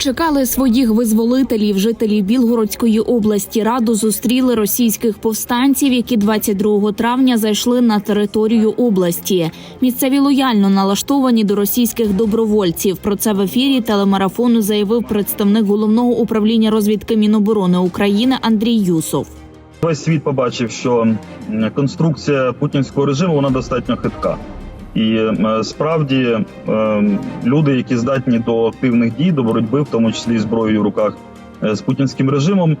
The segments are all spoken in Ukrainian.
Чекали своїх визволителів, жителів Білгородської області. Раду зустріли російських повстанців, які 22 травня зайшли на територію області. Місцеві лояльно налаштовані до російських добровольців. Про це в ефірі телемарафону заявив представник головного управління розвідки Міноборони України Андрій Юсов. Весь світ побачив, що конструкція путінського режиму вона достатньо хитка. І е, справді е, люди, які здатні до активних дій, до боротьби, в тому числі зброєю в руках е, з путінським режимом,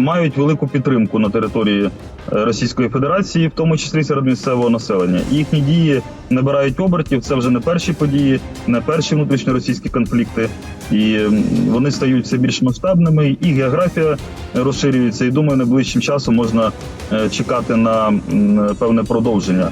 мають велику підтримку на території Російської Федерації, в тому числі серед місцевого населення. Їхні дії набирають обертів. Це вже не перші події, не перші внутрішньоросійські конфлікти, і вони стають все більш масштабними. І географія розширюється. І думаю, найближчим часом можна чекати на певне продовження.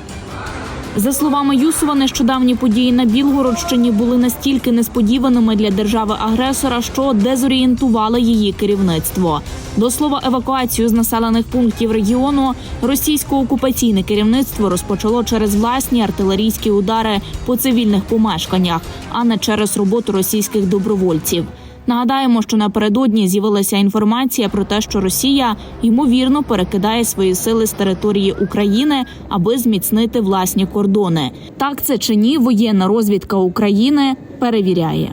За словами Юсова, нещодавні події на Білгородщині були настільки несподіваними для держави-агресора, що дезорієнтували її керівництво. До слова, евакуацію з населених пунктів регіону російсько-окупаційне керівництво розпочало через власні артилерійські удари по цивільних помешканнях, а не через роботу російських добровольців. Нагадаємо, що напередодні з'явилася інформація про те, що Росія ймовірно перекидає свої сили з території України, аби зміцнити власні кордони. Так це чи ні, воєнна розвідка України перевіряє.